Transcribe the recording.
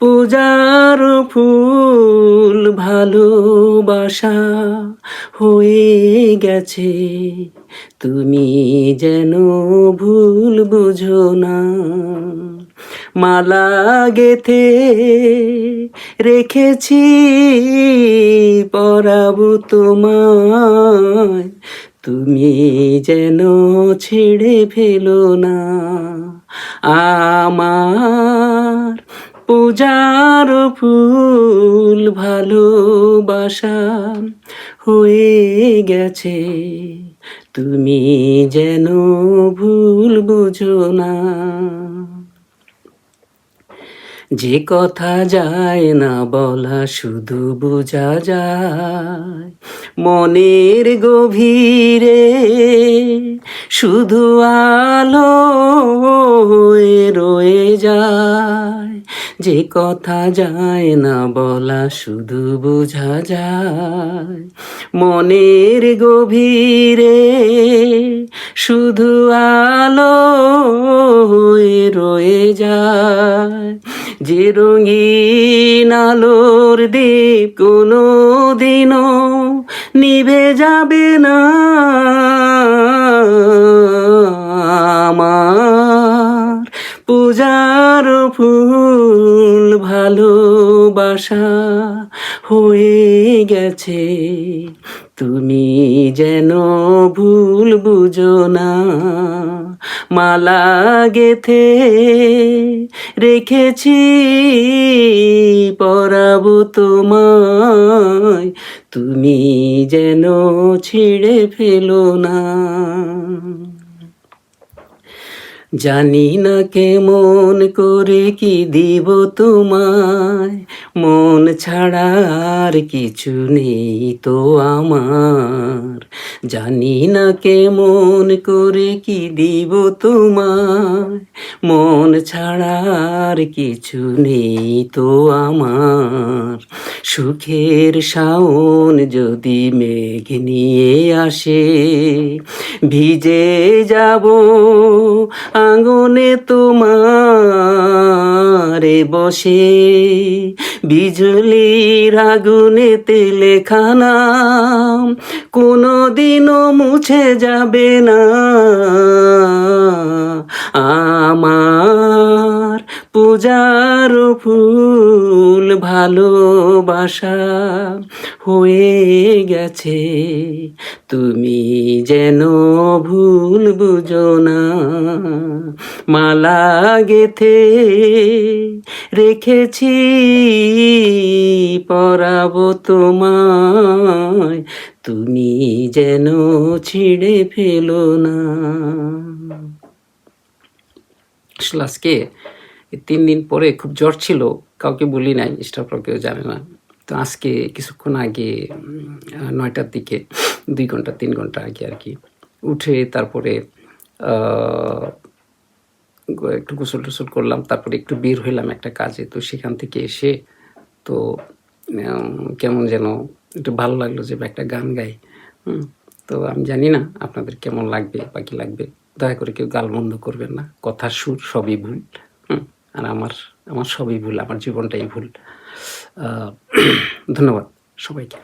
পূজার ফুল ভালোবাসা হয়ে গেছে। তুমি যেন ভুল বুঝো না। মালা গেথে রেখেছি পরাবো তোমায়। তুমি যেন ছেড়ে ফেলো না। আমার পূজার ফুল ভালোবাসা হয়ে গেছে। তুমি যেন ভুল বুঝো না। যে কথা যায় না বলা শুধু বোঝা যায়। মনের গভীরে শুধু আলো রয়ে যায়। যে কথা যায় না বলা শুধু বোঝা যায়। মনের গভীরে শুধু আলো রয়ে যায়। যে রঙিন আলোর দ্বীপ কোনো দিনও নিভে যাবে না। আমার পূজার ফুল ভালোবাসা হয়ে গেছে। তুমি যেন ভুল বুঝো না। মালা গেথে রেখেছি, পরাবো তোমায় তুমি যেন ছিঁড়ে ফেলো না। জানি না কেমন করে কি দিব তোমায়। মন ছাড়া আর কিছু নেই তো আমার। জানি না কেমন করে কি দিব তোমায়। মন ছাড়া আর কিছু নেই তো আমার। সুখের শাওন যদি মেঘ নিয়ে আসে, ভিজে যাব আঙনে তোমারে বসে, বিজলির আগুনেতে লেখা নাম কোনো দিনও মুছে যাবে না। আমার পূজার ফুল ভালোবাসা হয়ে গেছে, তুমি যেন ভুল বুঝো না। মালা গেথে রেখেছি পরাবো তোমায়। তুমি যেন ছিঁড়ে ফেলো না। আজকে তিন দিন পরে খুব জ্বর ছিল, কাউকে বলি নাই স্টাফরা কেউ জানে না। তো আজকে কিছুক্ষণ আগে নয়টার দিকে, দুই ঘণ্টা, তিন ঘণ্টা আগে আর কি, উঠে তারপরে একটু গোসল টোসল করলাম, তারপরে একটু বের হইলাম একটা কাজে। তো সেখান থেকে এসে তো কেমন যেন একটু ভালো লাগল যে একটা গান গাই। তো আমি জানি না আপনাদের কেমন লাগবে বা কি লাগবে। দয়া করে কেউ গাল বন্ধ করবেন না, কথার সুর সবই ভুল। আর আমার আমার সবই ভুল, আমার জীবনটাই ভুল। ধন্যবাদ সবাইকে।